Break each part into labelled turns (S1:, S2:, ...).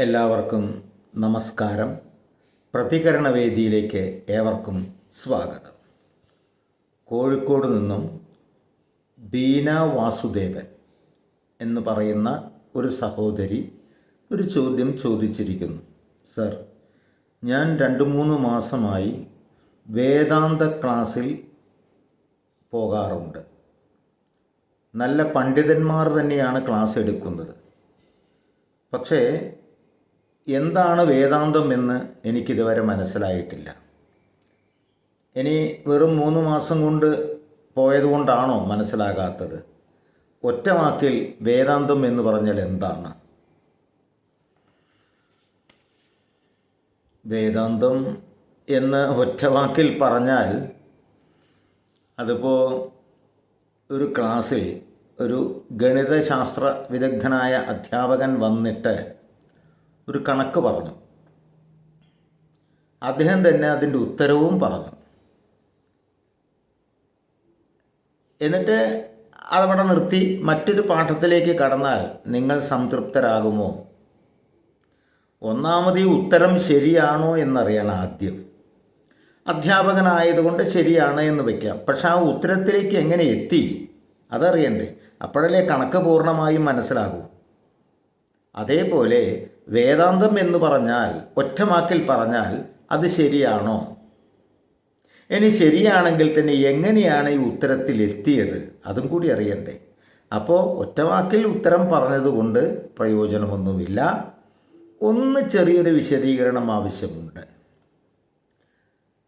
S1: എല്ലാവർക്കും നമസ്കാരം. പ്രതികരണ വേദിയിലേക്ക് ഏവർക്കും സ്വാഗതം. കോഴിക്കോട് നിന്നും ബീന വാസുദേവൻ എന്ന് പറയുന്ന ഒരു സഹോദരി ഒരു ചോദ്യം ചോദിച്ചിരിക്കുന്നു. സർ ഞാൻ രണ്ട് മൂന്ന് മാസമായി വേദാന്ത ക്ലാസ്സിൽ പോകാറുണ്ട്. നല്ല പണ്ഡിതന്മാർ തന്നെയാണ് ക്ലാസ് എടുക്കുന്നത്. പക്ഷേ എന്താണ് വേദാന്തം എന്ന് എനിക്കിതുവരെ മനസ്സിലായിട്ടില്ല. ഇനി വെറും മൂന്ന് മാസം കൊണ്ട് പോയതുകൊണ്ടാണോ മനസ്സിലാകാത്തത്? ഒറ്റ വാക്കിൽ വേദാന്തം എന്ന് പറഞ്ഞാൽ എന്താണ്? വേദാന്തം എന്ന് ഒറ്റ വാക്കിൽ പറഞ്ഞാൽ അതിപ്പോൾ ഒരു ക്ലാസ്സിൽ ഒരു ഗണിതശാസ്ത്ര വിദഗ്ധനായ അധ്യാപകൻ വന്നിട്ട് ഒരു കണക്ക് പറഞ്ഞു. അദ്ദേഹം തന്നെ അതിന്റെ ഉത്തരവും പറഞ്ഞു. എന്നിട്ട് അതവിടെ നിർത്തി മറ്റൊരു പാഠത്തിലേക്ക് കടന്നാൽ നിങ്ങൾ സംതൃപ്തരാകുമോ? ഒന്നാമത് ഈ ഉത്തരം ശരിയാണോ എന്നറിയണം ആദ്യം. അധ്യാപകനായതുകൊണ്ട് ശരിയാണ് എന്ന് വയ്ക്കാം. പക്ഷെ ആ ഉത്തരത്തിലേക്ക് എങ്ങനെ എത്തി? അതറിയണ്ടേ. അപ്പോഴല്ലേ കണക്ക് പൂർണമായും മനസ്സിലാകൂ. അതേപോലെ വേദാന്തം എന്ന് പറഞ്ഞാൽ ഒറ്റമാക്കിൽ പറഞ്ഞാൽ അത് ശരിയാണോ? ഇനി ശരിയാണെങ്കിൽ തന്നെ എങ്ങനെയാണ് ഈ ഉത്തരത്തിൽ എത്തിയത്? അതും കൂടി അറിയണ്ടേ. അപ്പോൾ ഒറ്റവാക്കിൽ ഉത്തരം പറഞ്ഞതുകൊണ്ട് പ്രയോജനമൊന്നുമില്ല. ഒന്ന് ചെറിയൊരു വിശദീകരണം ആവശ്യമുണ്ട്.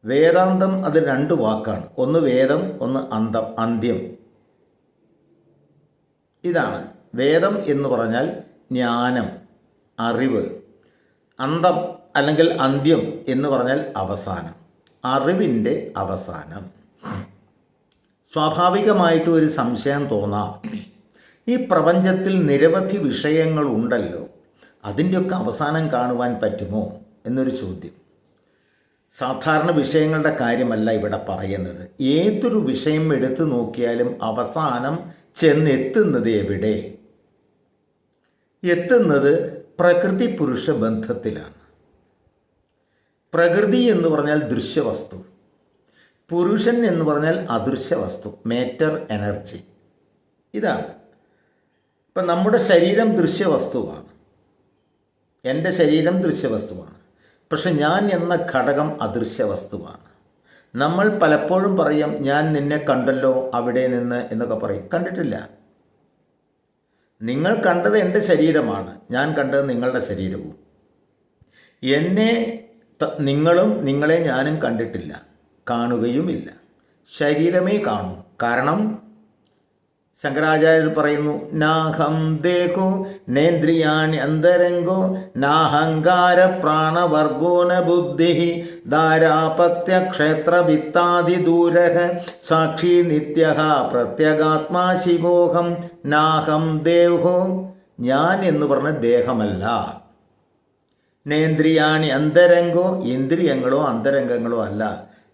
S1: വേദാന്തം അത് രണ്ട് വാക്കാണ്. ഒന്ന് വേദം ഒന്ന് അന്തം അന്ത്യം. ഇതാണ്. വേദം എന്ന് പറഞ്ഞാൽ ജ്ഞാനം അറിവ് അന്തം അല്ലെങ്കിൽ അന്ത്യം എന്ന് പറഞ്ഞാൽ അവസാനം. അറിവിന്റെ അവസാനം. സ്വാഭാവികമായിട്ടും ഒരു സംശയം തോന്നാം. ഈ പ്രപഞ്ചത്തിൽ നിരവധി വിഷയങ്ങളുണ്ടല്ലോ അതിന്റെയൊക്കെ അവസാനം കാണുവാൻ പറ്റുമോ എന്നൊരു ചോദ്യം. സാധാരണ വിഷയങ്ങളുടെ കാര്യമല്ല ഇവിടെ പറയുന്നത്. ഏതൊരു വിഷയം എടുത്തു നോക്കിയാലും അവസാനം ചെന്നെത്തുന്നത് എവിടെ? എത്തുന്നത് പ്രകൃതി പുരുഷ ബന്ധത്തിലാണ്. പ്രകൃതി എന്ന് പറഞ്ഞാൽ ദൃശ്യവസ്തു. പുരുഷൻ എന്ന് പറഞ്ഞാൽ അദൃശ്യ വസ്തു മേറ്റർ എനർജി ഇതാണ്. ഇപ്പം നമ്മുടെ ശരീരം ദൃശ്യവസ്തുവാണ്. എന്റെ ശരീരം ദൃശ്യവസ്തുവാണ്. പക്ഷെ ഞാൻ എന്ന ഘടകം അദൃശ്യ വസ്തുവാണ് നമ്മൾ പലപ്പോഴും പറയും ഞാൻ നിന്നെ കണ്ടല്ലോ അവിടെ നിന്ന് എന്നൊക്കെ പറയും. കണ്ടിട്ടില്ല. നിങ്ങൾ കണ്ടത് എന്റെ ശരീരമാണ്. ഞാൻ കണ്ടത് നിങ്ങളുടെ ശരീരവും. എന്നെ നിങ്ങളും നിങ്ങളെ ഞാനും കണ്ടിട്ടില്ല. കാണുകയുമില്ല. ശരീരമേ കാണൂ. കാരണം ശങ്കരാചാര്യർ പറയുന്നു നാഹം ദേഹോ നേന്ദ്രിയാണി അന്തരംഗോ നാഹങ്കാര പ്രാണവർഗോന ബുദ്ധി ധാരാപത്യ ക്ഷേത്ര വിത്താതി ദൂരഹ സാക്ഷി നിത്യ പ്രത്യഗാത്മാ ശിവോഹം നാഹം ദേഹോ ഞാൻ എന്ന് പറഞ്ഞ ദേഹമല്ല. നേന്ദ്രിയാണി അന്തരംഗോ ഇന്ദ്രിയങ്ങളോ അന്തരംഗങ്ങളോ അല്ല.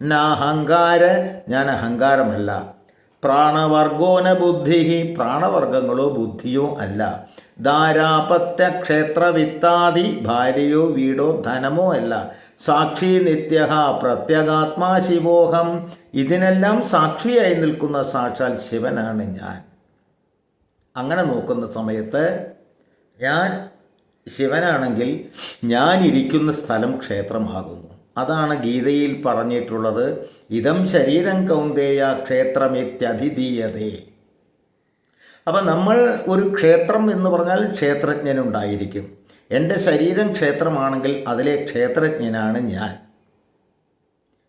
S1: നാഹങ്കാര ഞാൻ അഹങ്കാരമല്ല. പ്രാണവർഗോന ബുദ്ധി പ്രാണവർഗങ്ങളോ ബുദ്ധിയോ അല്ല. ധാരാപത്യ ക്ഷേത്ര വിത്താദി ഭാര്യയോ വീടോ ധനമോ അല്ല. സാക്ഷി നിത്യ പ്രത്യേകാത്മാ ശിവോഹം. ഇതിനെല്ലാം സാക്ഷിയായി നിൽക്കുന്ന സാക്ഷാൽ ശിവനാണ് ഞാൻ. അങ്ങനെ നോക്കുന്ന സമയത്ത് ഞാൻ ശിവനാണെങ്കിൽ ഞാൻ ഇരിക്കുന്ന സ്ഥലം ക്ഷേത്രമാകുന്നു. അതാണ് ഗീതയിൽ പറഞ്ഞിട്ടുള്ളത്. ഇതം ശരീരം കൗന്ദേയ ക്ഷേത്രമിത്യഭിധീയതേ. അപ്പം നമ്മൾ ഒരു ക്ഷേത്രം എന്ന് പറഞ്ഞാൽ ക്ഷേത്രജ്ഞനുണ്ടായിരിക്കും. എന്റെ ശരീരം ക്ഷേത്രമാണെങ്കിൽ അതിലെ ക്ഷേത്രജ്ഞനാണ് ഞാൻ.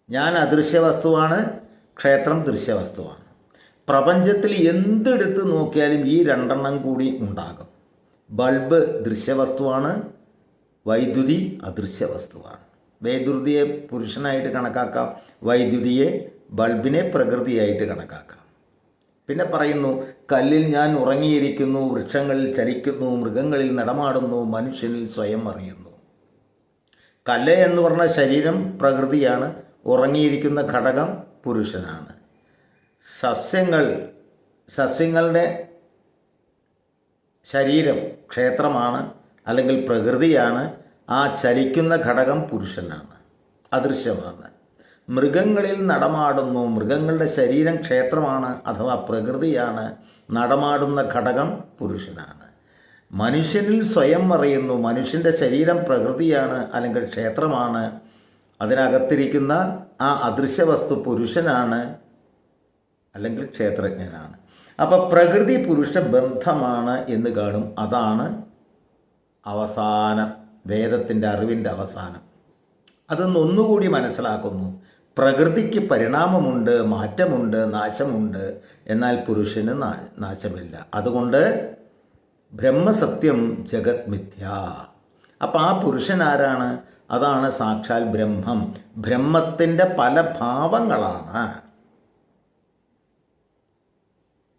S1: ഞാൻ അദൃശ്യ വസ്തുവാണ് ക്ഷേത്രം ദൃശ്യ വസ്തുവാണ് പ്രപഞ്ചത്തിൽ എന്തെടുത്ത് നോക്കിയാലും ഈ രണ്ടെണ്ണം കൂടി ഉണ്ടാകും. ബൾബ് ദൃശ്യവസ്തുവാണ് വൈദ്യുതി അദൃശ്യ വസ്തുവാണ് വൈദ്യുതിയെ പുരുഷനായിട്ട് കണക്കാക്കാം വൈദ്യുതിയെ ബൾബിനെ പ്രകൃതിയായിട്ട് കണക്കാക്കാം. പിന്നെ പറയുന്നു കല്ലിൽ ഞാൻ ഉറങ്ങിയിരിക്കുന്നു വൃക്ഷങ്ങളിൽ ചലിക്കുന്നു മൃഗങ്ങളിൽ നടമാടുന്നു മനുഷ്യനിൽ സ്വയം അറിയുന്നു. കല്ല് എന്ന് പറഞ്ഞ ശരീരം പ്രകൃതിയാണ് ഉറങ്ങിയിരിക്കുന്ന ഘടകം പുരുഷനാണ്. സസ്യങ്ങൾ സസ്യങ്ങളുടെ ശരീരം ക്ഷേത്രമാണ് അല്ലെങ്കിൽ പ്രകൃതിയാണ് ആ ചലിക്കുന്ന ഘടകം പുരുഷനാണ്. അദൃശ്യമാണ്. മൃഗങ്ങളിൽ നടമാടുന്നു. മൃഗങ്ങളുടെ ശരീരം ക്ഷേത്രമാണ് അഥവാ പ്രകൃതിയാണ്. നടമാടുന്ന ഘടകം പുരുഷനാണ്. മനുഷ്യനിൽ സ്വയം അറിയുന്നു മനുഷ്യന്റെ ശരീരം പ്രകൃതിയാണ് അല്ലെങ്കിൽ ക്ഷേത്രമാണ്. അതിനകത്തിരിക്കുന്ന ആ അദൃശ്യ വസ്തു പുരുഷനാണ് അല്ലെങ്കിൽ ക്ഷേത്രജ്ഞനാണ്. അപ്പോൾ പ്രകൃതി പുരുഷ ബന്ധമാണ് എന്ന് കാണും. അതാണ് അവസാനം. വേദത്തിന്റെ അറിവിന്റെ അവസാനം. അതൊന്ന് ഒന്നുകൂടി മനസ്സിലാക്കുന്നു. പ്രകൃതിക്ക് പരിണാമമുണ്ട് മാറ്റമുണ്ട് നാശമുണ്ട്. എന്നാൽ പുരുഷന് നാശമില്ല. അതുകൊണ്ട് ബ്രഹ്മസത്യം ജഗത് മിഥ്യ. അപ്പം ആ പുരുഷൻ ആരാണ് അതാണ് സാക്ഷാൽ ബ്രഹ്മം. ബ്രഹ്മത്തിന്റെ പല ഭാവങ്ങളാണ്.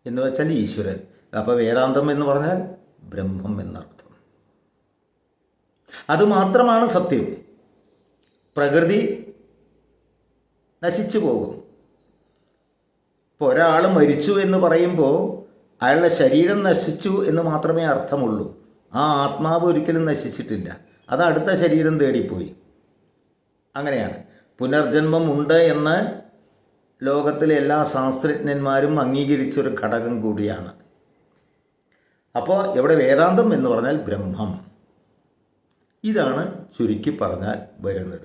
S1: എന്ന് വെച്ചാൽ ഈശ്വരൻ. അപ്പോൾ വേദാന്തം എന്ന് പറഞ്ഞാൽ ബ്രഹ്മം എന്നർത്ഥം. അത് മാത്രമാണ് സത്യം. പ്രകൃതി നശിച്ചു പോകും. ഇപ്പോൾ ഒരാൾ മരിച്ചു എന്ന് പറയുമ്പോൾ അയാളുടെ ശരീരം നശിച്ചു എന്ന് മാത്രമേ അർത്ഥമുള്ളൂ. ആ ആത്മാവ് ഒരിക്കലും നശിച്ചിട്ടില്ല. അത് അടുത്ത ശരീരം തേടിപ്പോയി. അങ്ങനെയാണ്. പുനർജന്മം ഉണ്ട് എന്ന് ലോകത്തിലെ എല്ലാ ശാസ്ത്രജ്ഞന്മാരും അംഗീകരിച്ചൊരു ഘടകം കൂടിയാണ്. അപ്പോൾ ഇവിടെ വേദാന്തം എന്ന് പറഞ്ഞാൽ ബ്രഹ്മം. ഇതാണ് ചുരുക്കി പറഞ്ഞാൽ വരുന്നത്.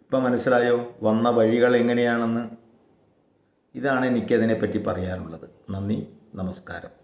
S1: ഇപ്പം മനസ്സിലായോ? വന്ന വഴികൾ എങ്ങനെയാണെന്ന്? ഇതാണ് എനിക്കതിനെപ്പറ്റി പറയാനുള്ളത്. നന്ദി നമസ്കാരം.